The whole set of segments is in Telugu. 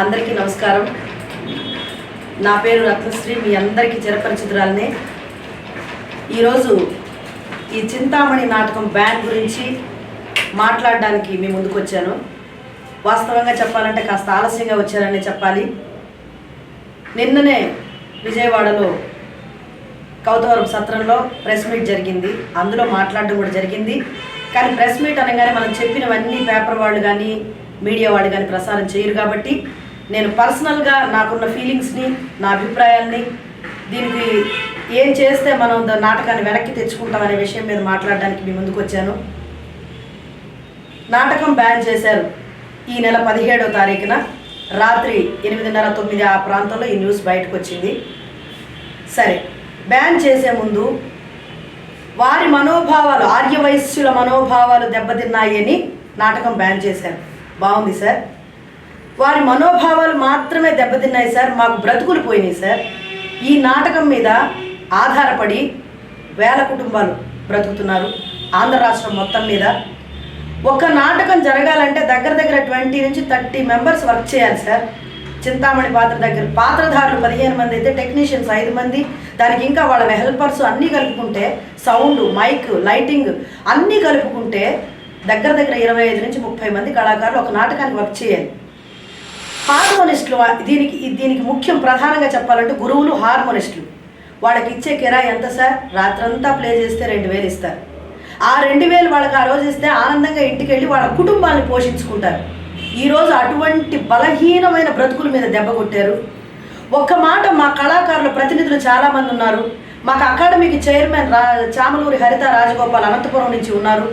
అందరికీ నమస్కారం. నా పేరు రత్నశ్రీ మీ అందరికీ చిరపరిచితురాలనే ఈరోజు ఈ చింతామణి నాటకం బ్యాన్ గురించి మాట్లాడడానికి మీ ముందుకు వచ్చాను. వాస్తవంగా చెప్పాలంటే కాస్త ఆలస్యంగా వచ్చానని చెప్పాలి. నిన్ననే విజయవాడలో కౌతవరం సత్రంలో ప్రెస్ మీట్ జరిగింది. అందులో మాట్లాడడం కూడా జరిగింది. కానీ ప్రెస్ మీట్ అనగానే మనం చెప్పినవన్నీ పేపర్ వాళ్ళు కానీ మీడియా వాళ్ళు కానీ ప్రసారం చేయరు కాబట్టి నేను పర్సనల్గా నాకున్న ఫీలింగ్స్ని నా అభిప్రాయాల్ని దీనికి ఏం చేస్తే మనం నాటకాన్ని వెనక్కి తెచ్చుకుంటాం అనే విషయం మీద మాట్లాడడానికి మీ ముందుకు వచ్చాను. నాటకం బ్యాన్ చేశారు ఈ నెల పదిహేడో తారీఖున రాత్రి ఎనిమిదిన్నర తొమ్మిది ఆ ప్రాంతంలో ఈ న్యూస్ బయటకు వచ్చింది సరే బ్యాన్ చేసే ముందు వారి మనోభావాలు ఆర్యవైశ్యుల మనోభావాలు దెబ్బతిన్నాయని నాటకం బ్యాన్ చేశారు. బాగుంది సార్? వారి మనోభావాలు మాత్రమే దెబ్బతిన్నాయి సార్ మాకు బ్రతుకులు పోయినాయి సార్. ఈ నాటకం మీద ఆధారపడి వేల కుటుంబాలు బ్రతుకుతున్నారు ఆంధ్ర రాష్ట్రం మొత్తం మీద. ఒక నాటకం జరగాలంటే దగ్గర దగ్గర ట్వంటీ నుంచి థర్టీ మెంబర్స్ వర్క్ చేయాలి సార్. చింతామణి పాత్ర దగ్గర పాత్రధారులు పదిహేను మంది అయితే టెక్నీషియన్స్ ఐదు మంది. దానికి ఇంకా వాళ్ళ హెల్పర్స్ అన్నీ కలుపుకుంటే సౌండ్ మైక్ లైటింగ్ అన్నీ కలుపుకుంటే దగ్గర దగ్గర ఇరవై ఐదు నుంచి ముప్పై మంది కళాకారులు ఒక నాటకానికి వర్క్ చేయాలి. హార్మోనిస్టులు దీనికి దీనికి ముఖ్యం ప్రధానంగా చెప్పాలంటే గురువులు హార్మోనిస్టులు. వాళ్ళకి ఇచ్చే కిరాయి ఎంత సార్? రాత్రంతా ప్లే చేస్తే రెండు వేలు ఇస్తారు. ఆ రెండు వేలు వాళ్ళకి ఆ రోజు ఇస్తే ఆనందంగా ఇంటికి వెళ్ళి వాళ్ళ కుటుంబాన్ని పోషించుకుంటారు. ఈరోజు అటువంటి బలహీనమైన బ్రతుకుల మీద దెబ్బ కొట్టారు. ఒక్క మాట మా కళాకారుల ప్రతినిధులు చాలామంది ఉన్నారు. మాకు అకాడమీకి చైర్మన్ రా చామలూరి హరిత రాజగోపాల్ అనంతపురం నుంచి ఉన్నారు.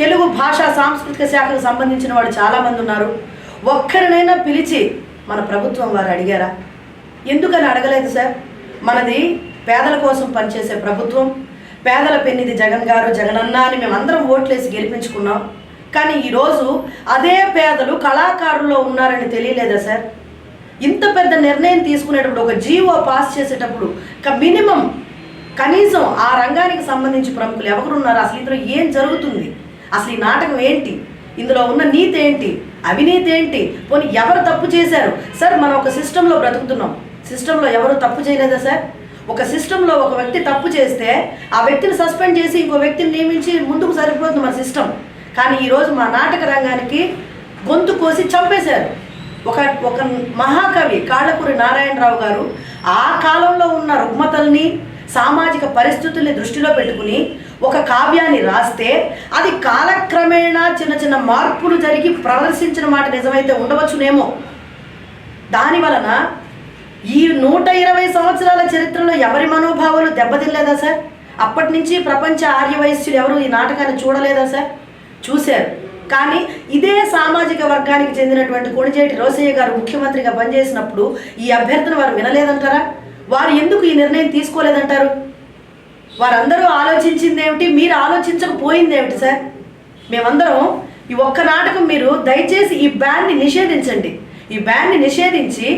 తెలుగు భాషా సాంస్కృతిక శాఖకు సంబంధించిన వాళ్ళు చాలామంది ఉన్నారు. ఒక్కరినైనా పిలిచి మన ప్రభుత్వం వారు అడిగారా? ఎందుకని అడగలేదు సార్? మనది పేదల కోసం పనిచేసే ప్రభుత్వం. పేదల పెన్నిది జగన్ గారు జగనన్న అని మేమందరం ఓట్లేసి గెలిపించుకున్నాం. కానీ ఈరోజు అదే పేదలు కళాకారుల్లో ఉన్నారని తెలియలేదా సార్? ఇంత పెద్ద నిర్ణయం తీసుకునేటప్పుడు ఒక జీవో పాస్ చేసేటప్పుడు మినిమం కనీసం ఆ రంగానికి సంబంధించి ప్రముఖులు ఎవరున్నారు అసలు ఇందులో ఏం జరుగుతుంది? అసలు ఈ నాటకం ఏంటి? ఇందులో ఉన్న నీతి ఏంటి? అవినీతి ఏంటి? పోనీ ఎవరు తప్పు చేశారు? సార్ మనం ఒక సిస్టంలో బ్రతుకుతున్నాం. సిస్టంలో ఎవరు తప్పు చేయలేదా సార్? ఒక సిస్టంలో ఒక వ్యక్తి తప్పు చేస్తే ఆ వ్యక్తిని సస్పెండ్ చేసి ఇంకో వ్యక్తిని నియమించి ముందుకు సరిపోతుంది మన సిస్టమ్ కానీ ఈరోజు మా నాటక రంగానికి గొంతు కోసి చంపేశారు. ఒక ఒక మహాకవి కాళ్ళకూరి నారాయణరావు గారు ఆ కాలంలో ఉన్న రుగ్మతల్ని సామాజిక పరిస్థితుల్ని దృష్టిలో పెట్టుకుని ఒక కావ్యాన్ని రాస్తే అది కాలక్రమేణా చిన్న చిన్న మార్పులు జరిగి ప్రదర్శించిన మాట నిజమైతే ఉండవచ్చునేమో. దాని వలన ఈ నూట ఇరవై సంవత్సరాల చరిత్రలో ఎవరి మనోభావాలు దెబ్బతినలేదా సార్? అప్పటి నుంచి ప్రపంచ ఆర్యవయస్సులు ఎవరు ఈ నాటకాన్ని చూడలేదా సార్? చూశారు. కానీ ఇదే సామాజిక వర్గానికి చెందినటువంటి కొణిజేటి రోసయ్య గారు ముఖ్యమంత్రిగా పనిచేసినప్పుడు ఈ అభ్యర్థన వారు వినలేదంటారా? వారు ఎందుకు ఈ నిర్ణయం తీసుకోలేదంటారు? వారందరూ ఆలోచించింది ఏమిటి మీరు ఆలోచించకపోయింది ఏమిటి సార్? మేమందరం ఈ ఒక్క నాటకం మీరు దయచేసి ఈ బ్యాన్ని నిషేధించండి. ఈ బ్యాన్ని నిషేధించి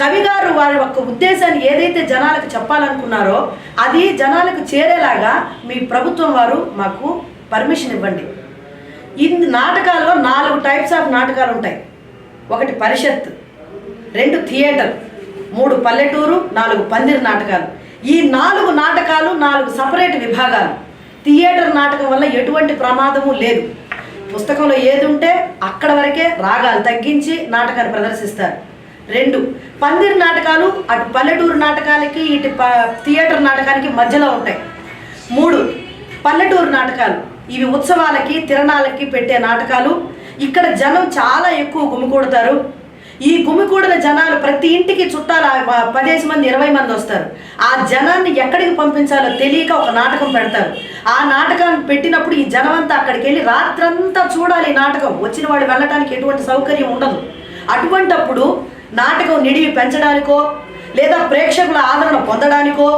కవి గారు వారి యొక్క ఉద్దేశాన్ని ఏదైతే జనాలకు చెప్పాలనుకున్నారో అది జనాలకు చేరేలాగా మీ ప్రభుత్వం వారు మాకు పర్మిషన్ ఇవ్వండి. ఈ నాటకాల్లో నాలుగు టైప్స్ ఆఫ్ నాటకాలు ఉంటాయి. ఒకటి పరిషత్ రెండు థియేటర్ మూడు పల్లెటూరు నాలుగు పందిరి నాటకాలు. ఈ నాలుగు నాటకాలు నాలుగు సపరేట్ విభాగాలు. థియేటర్ నాటకం వల్ల ఎటువంటి ప్రమాదము లేదు. పుస్తకంలో ఏది ఉంటే అక్కడ వరకే రాగాలు తగ్గించి నాటకాన్ని ప్రదర్శిస్తారు. రెండు పందిరి నాటకాలు అటు పల్లెటూరు నాటకాలకి ఇటు ప థియేటర్ నాటకానికి మధ్యలో ఉంటాయి. మూడు పల్లెటూరు నాటకాలు. ఇవి ఉత్సవాలకి తిరణాలకి పెట్టే నాటకాలు. ఇక్కడ జనం చాలా ఎక్కువ గుమికూడతారు. ఈ గుమికూడిన జనాలు ప్రతి ఇంటికి చుట్టాలు పదిహేను మంది ఇరవై మంది వస్తారు. ఆ జనాన్ని ఎక్కడికి పంపించాలో తెలియక ఒక నాటకం పెడతారు. ఆ నాటకాన్ని పెట్టినప్పుడు ఈ జనమంతా అక్కడికి వెళ్ళి రాత్రంతా చూడాలి ఈ నాటకం. వచ్చిన వాళ్ళు వెళ్ళటానికి ఎటువంటి సౌకర్యం ఉండదు. అటువంటప్పుడు నాటకం నిడివి పెంచడానికో లేదా ప్రేక్షకుల ఆదరణ పొందడానికో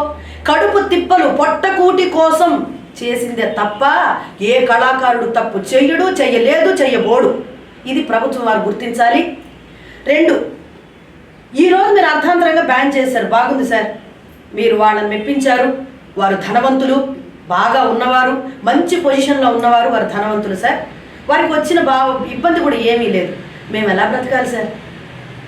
కడుపు తిప్పలు పొట్టకూటి కోసం చేసిందే తప్ప ఏ కళాకారుడు తప్పు చెయ్యడు చెయ్యలేదు చెయ్యబోడు. ఇది ప్రభుత్వం వారు గుర్తించాలి. రెండు. ఈరోజు మీరు అర్థాంతరంగా బ్యాన్ చేశారు. బాగుంది సార్. మీరు వాళ్ళని మెప్పించారు. వారు ధనవంతులు బాగా ఉన్నవారు మంచి పొజిషన్లో ఉన్నవారు వారు ధనవంతులు సార్. వారికి వచ్చిన బా ఇబ్బంది కూడా ఏమీ లేదు. మేము ఎలా బ్రతకాలి సార్?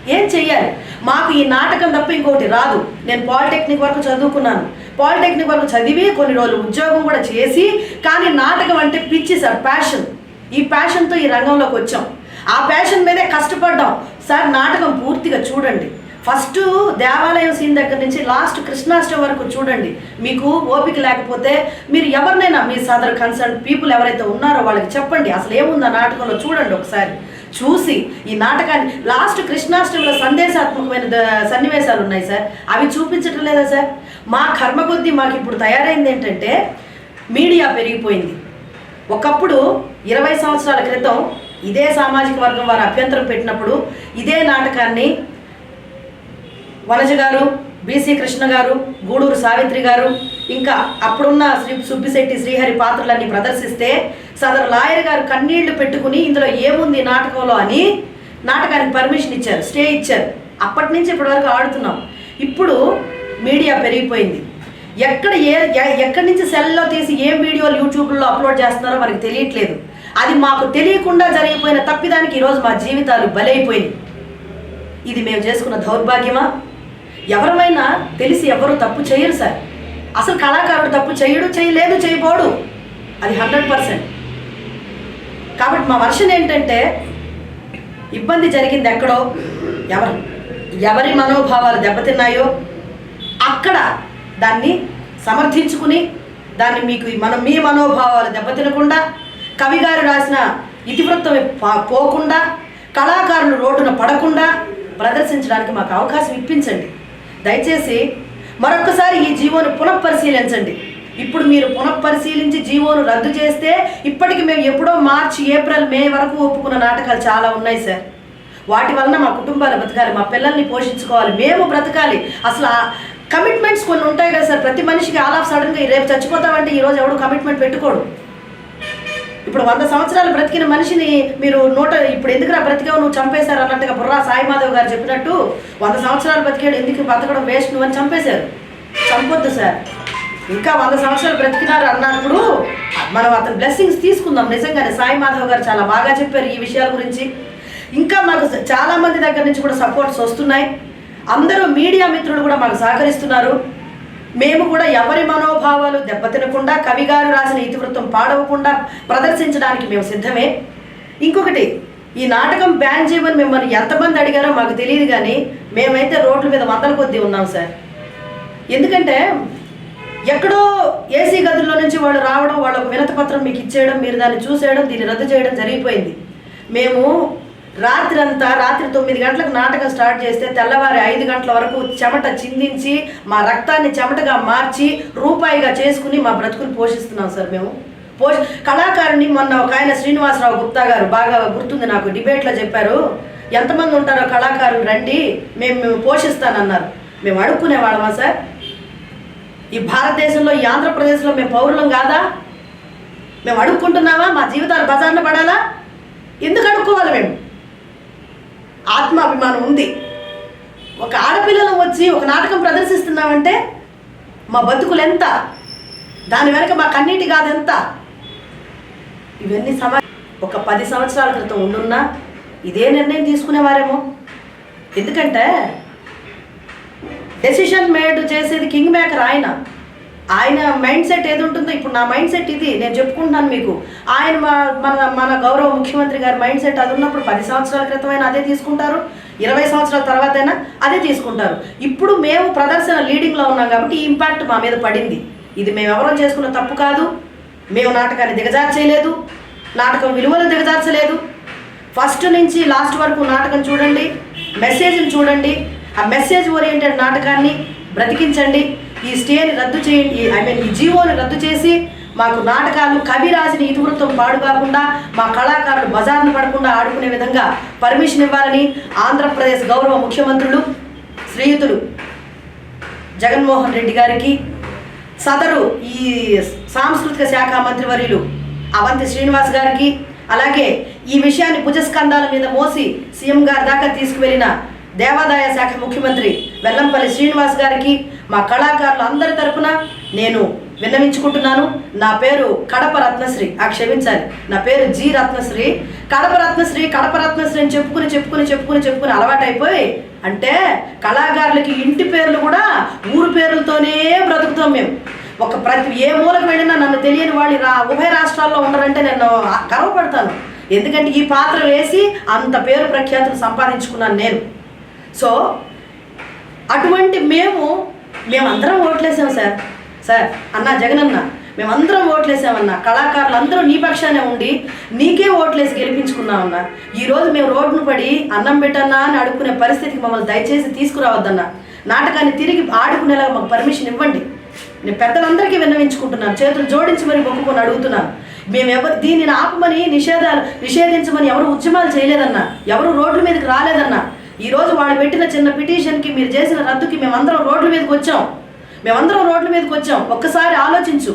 ఏం చెయ్యాలి? మాకు ఈ నాటకం తప్ప ఇంకోటి రాదు. నేను పాలిటెక్నిక్ వరకు చదువుకున్నాను. పాలిటెక్నిక్ వరకు చదివి కొన్ని రోజులు ఉద్యోగం కూడా చేసి కానీ నాటకం అంటే పిచ్చి సార్ ప్యాషన్. ఈ ప్యాషన్తో ఈ రంగంలోకి వచ్చాం. ఆ ప్యాషన్ మీదే కష్టపడ్డాం. సార్ నాటకం పూర్తిగా చూడండి. ఫస్ట్ దేవాలయం సీన్ దగ్గర నుంచి లాస్ట్ కృష్ణాష్టమి వరకు చూడండి. మీకు ఓపిక లేకపోతే మీరు ఎవరినైనా మీ సదర్ కన్సర్న్ పీపుల్ ఎవరైతే ఉన్నారో వాళ్ళకి చెప్పండి. అసలు ఏముంది ఆ నాటకంలో? చూడండి ఒకసారి. చూసి ఈ నాటకాన్ని లాస్ట్ కృష్ణాష్టమిలో సందేశాత్మకమైన ద- సన్నివేశాలు ఉన్నాయి సార్. అవి చూపించటం లేదా సార్? మా కర్మ కొద్దీ మాకు ఇప్పుడు తయారైంది ఏంటంటే మీడియా పెరిగిపోయింది. ఒకప్పుడు ఇరవై సంవత్సరాల క్రితం ఇదే సామాజిక వర్గం వారు అభ్యంతరం పెట్టినప్పుడు ఇదే నాటకాన్ని వనజ గారు బీసీ కృష్ణ గారు గూడూరు సావిత్రి గారు ఇంకా అప్పుడున్న శ్రీ సుబ్బిశెట్టి శ్రీహరి పాత్రలన్నీ ప్రదర్శిస్తే సదరు లాయర్ గారు కన్నీళ్ళు పెట్టుకుని ఇందులో ఏముంది నాటకంలో అని నాటకానికి పర్మిషన్ ఇచ్చారు స్టే ఇచ్చారు. అప్పటి నుంచి ఇప్పటి వరకు ఆడుతున్నాం. ఇప్పుడు మీడియా పెరిగిపోయింది. ఎక్కడ ఏ ఎక్కడి నుంచి సెల్లో తీసి ఏ వీడియోలు యూట్యూబ్లో అప్లోడ్ చేస్తున్నారో మనకు తెలియట్లేదు. అది మాకు తెలియకుండా జరిగిపోయిన తప్పిదానికి ఈరోజు మా జీవితాలు బలైపోయినాయి. ఇది మేము చేసుకున్న దౌర్భాగ్యమా? ఎవరమైనా తెలిసి ఎవరు తప్పు చేయరు సార్. అసలు కళాకారుడు తప్పు చేయడు చేయలేదు చేయబోడు అది హండ్రెడ్ పర్సెంట్. కాబట్టి మా వర్షన్ ఏంటంటే ఇబ్బంది జరిగింది ఎక్కడో? ఎవరు? ఎవరి మనోభావాలు దెబ్బతిన్నాయో? అక్కడ దాన్ని సమర్థించుకుని దాన్ని మీకు మనం మీ మనోభావాలు దెబ్బతినకుండా కవిగారు రాసిన ఇతివృత్తం పా- పోకుండా కళాకారులు రోడ్డున పడకుండా ప్రదర్శించడానికి మాకు అవకాశం ఇప్పించండి. దయచేసి మరొకసారి ఈ జీవోను పునఃపరిశీలించండి. ఇప్పుడు మీరు పునఃపరిశీలించి జీవోను రద్దు చేస్తే ఇప్పటికి మేము ఎప్పుడో మార్చి ఏప్రిల్ మే వరకు ఒప్పుకున్న నాటకాలు చాలా ఉన్నాయి సార్. వాటి వలన మా కుటుంబాలు బ్రతకాలి మా పిల్లల్ని పోషించుకోవాలి మేము బ్రతకాలి. అసలు ఆ కమిట్మెంట్స్ కొన్ని ఉంటాయి కదా సార్. ప్రతి మనిషికి ఆల్ ఆఫ్ సడన్గా రేపు చచ్చిపోతామంటే ఈరోజు ఎవడు కమిట్మెంట్ పెట్టుకోడు. ఇప్పుడు వంద సంవత్సరాలు బ్రతికిన మనిషిని మీరు నూట ఇప్పుడు ఎందుకురా బ్రతికావు? నువ్వు చంపేశారు అన్నట్టుగా బుర్రా సాయిమాధవ్ గారు చెప్పినట్టు వంద సంవత్సరాలు బ్రతికాడు ఎందుకు బతకడం వేస్ట్ నువ్వు అని చంపేశారు. చంపొద్దు సార్. ఇంకా వంద సంవత్సరాలు బ్రతికినారు అన్నప్పుడు మనం అతని బ్లెస్సింగ్స్ తీసుకుందాం. నిజంగానే సాయి మాధవ్ గారు చాలా బాగా చెప్పారు ఈ విషయాల గురించి. ఇంకా మాకు చాలామంది దగ్గర నుంచి కూడా సపోర్ట్స్ వస్తున్నాయి. అందరూ మీడియా మిత్రులు కూడా మాకు సహకరిస్తున్నారు. మేము కూడా ఎవరి మనోభావాలు దెబ్బతినకుండా కవిగారు రాసిన ఇతివృత్తం పాడవకుండా ప్రదర్శించడానికి మేము సిద్ధమే. ఇంకొకటి ఈ నాటకం బ్యాన్ చేయమని మిమ్మల్ని ఎంతమంది అడిగారో మాకు తెలియదు కానీ మేమైతే రోడ్ల మీద వందల కొద్దీ ఉన్నాం సార్. ఎందుకంటే ఎక్కడో ఏసీ గదుల్లో నుంచి వాళ్ళు రావడం వాళ్ళ వినతపత్రం పత్రం మీకు ఇచ్చేయడం మీరు దాన్ని చూసేయడం దీన్ని రద్దు చేయడం జరిగిపోయింది. మేము రాత్రి అంతా రాత్రి తొమ్మిది గంటలకు నాటకం స్టార్ట్ చేస్తే తెల్లవారి ఐదు గంటల వరకు చెమట చిందించి మా రక్తాన్ని చెమటగా మార్చి రూపాయిగా చేసుకుని మా బ్రతుకుని పోషిస్తున్నాం సార్ మేము. పోష కళాకారుని మొన్న ఒక ఆయన శ్రీనివాసరావు గుప్తా గారు బాగా గుర్తుంది నాకు డిబేట్లో చెప్పారు. ఎంతమంది ఉంటారో కళాకారులు రండి మేము మేము పోషిస్తానన్నారు. మేము అడుక్కునే వాళ్ళమా సార్? ఈ భారతదేశంలో ఈ ఆంధ్రప్రదేశ్లో మేము పౌరులం కాదా? మేము అడుక్కుంటున్నామా? మా జీవితాలు బజార్న పడాలా? ఎందుకు అడుక్కోవాలి మేము? అభిమానం ఉంది. ఒక ఆడపిల్లలు వచ్చి ఒక నాటకం ప్రదర్శిస్తున్నామంటే మా బతుకులు ఎంత? దాని వెనక మా కన్నీటి కాదెంత ఇవన్నీ సమా ఒక పది సంవత్సరాల క్రితం ఉండున్నా ఇదే నిర్ణయం తీసుకునేవారేమో. ఎందుకంటే డెసిషన్ మేడ్ చేసేది కింగ్ మేకర్ ఆయన. ఆయన మైండ్ సెట్ ఏది ఉంటుందో ఇప్పుడు నా మైండ్ సెట్ ఇది నేను చెప్పుకుంటున్నాను మీకు. ఆయన మా మన మన గౌరవ ముఖ్యమంత్రి గారి మైండ్ సెట్ అది ఉన్నప్పుడు పది సంవత్సరాల క్రితం అయినా అదే తీసుకుంటారు? ఇరవై సంవత్సరాల తర్వాత అయినా అదే తీసుకుంటారు. ఇప్పుడు మేము ప్రదర్శన లీడింగ్లో ఉన్నాం కాబట్టి ఈ ఇంపాక్ట్ మా మీద పడింది. ఇది మేము ఎవరో చేసుకున్న తప్పు కాదు. మేము నాటకాన్ని దిగజార్చేయలేదు నాటకం విలువలు దిగజార్చలేదు. ఫస్ట్ నుంచి లాస్ట్ వరకు నాటకం చూడండి మెసేజ్ని చూడండి. ఆ మెసేజ్ ఓరియంటెడ్ నాటకాన్ని బ్రతికించండి. ఈ స్టేని రద్దు చేయండి. ఐ మీన్ ఈ జీవోని రద్దు చేసి మాకు నాటకాలు కవి రాసిన ఇతివృత్తం పాడు కాకుండా మా కళాకారులు బజార్ను పడకుండా ఆడుకునే విధంగా పర్మిషన్ ఇవ్వాలని ఆంధ్రప్రదేశ్ గౌరవ ముఖ్యమంత్రులు శ్రీయుతులు జగన్మోహన్ రెడ్డి గారికి సదరు ఈ సాంస్కృతిక శాఖ మంత్రివర్యులు అవంతి శ్రీనివాస్ గారికి అలాగే ఈ విషయాన్ని భుజస్కంధాల మీద మోసి సీఎం గారి దాకా తీసుకువెళ్ళిన దేవాదాయ శాఖ ముఖ్యమంత్రి వెల్లంపల్లి శ్రీనివాస్ గారికి మా కళాకారులు అందరి తరపున నేను విన్నవించుకుంటున్నాను. నా పేరు కడప రత్నశ్రీ. ఆ క్షమించాలి. నా పేరు జి రత్నశ్రీ. కడప రత్నశ్రీ కడప రత్నశ్రీ అని చెప్పుకుని చెప్పుకుని చెప్పుకుని చెప్పుకుని అలవాటైపోయి అంటే కళాకారులకి ఇంటి పేర్లు కూడా ఊరు పేర్లతోనే బ్రతుకుతాం మేము. ఒక ప్రతి ఏ మూలకు వెళ్ళినా నన్ను తెలియని వాళ్ళు రా ఉభయ రాష్ట్రాల్లో ఉండరంటే నేను గర్వపడతాను. ఎందుకంటే ఈ పాత్ర వేసి అంత పేరు ప్రఖ్యాతులు సంపాదించుకున్నాను నేను. సో అటువంటి మేము మేమందరం ఓట్లేసాం సార్. సార్ అన్న జగనన్న మేమందరం ఓట్లేసామన్నా కళాకారులు అందరూ నీ పక్షానే ఉండి నీకే ఓట్లేసి గెలిపించుకున్నామన్నా ఈరోజు మేము రోడ్డును పడి అన్నం పెట్టన్నా అని అడుక్కునే పరిస్థితికి మమ్మల్ని దయచేసి తీసుకురావద్దన్న నాటకాన్ని తిరిగి ఆడుకునేలాగా మాకు పర్మిషన్ ఇవ్వండి. నేను పెద్దలందరికీ విన్నవించుకుంటున్నాను చేతులు జోడించి మరి మొక్కుకొని అడుగుతున్నాను. మేము ఎవరు దీనిని ఆపమని నిషేధాలు నిషేధించమని ఎవరు ఉద్యమాలు చేయలేదన్నా ఎవరు రోడ్ల మీదకి రాలేదన్నా ఈరోజు వాళ్ళు పెట్టిన చిన్న పిటిషన్కి మీరు చేసిన రద్దుకి మేమందరం రోడ్ల మీదకి వచ్చాం. మేమందరం రోడ్ల మీదకి వచ్చాం. ఒక్కసారి ఆలోచించు.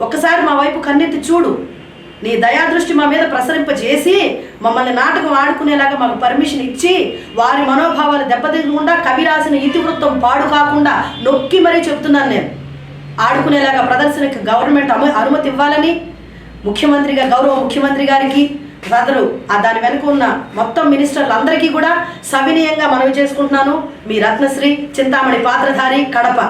ఒక్కసారి మా వైపు కన్నెత్తి చూడు. నీ దయాదృష్టి మా మీద ప్రసరింపజేసి మమ్మల్ని నాటకం ఆడుకునేలాగా మాకు పర్మిషన్ ఇచ్చి వారి మనోభావాలు దెబ్బతినకుండా కవి రాసిన ఇతివృత్తం పాడు కాకుండా నొక్కి మరీ చెప్తున్నాను నేను. ఆడుకునేలాగా ప్రదర్శనకి గవర్నమెంట్ అను అనుమతి ఇవ్వాలని ముఖ్యమంత్రిగా గౌరవ ముఖ్యమంత్రి గారికి సదరు ఆ దాని వెనుక ఉన్న మొత్తం మినిస్టర్లు అందరికీ కూడా సవినయంగా మనవి చేసుకుంటున్నాను. మీ రత్నశ్రీ చింతామణి పాత్రధారి కడప.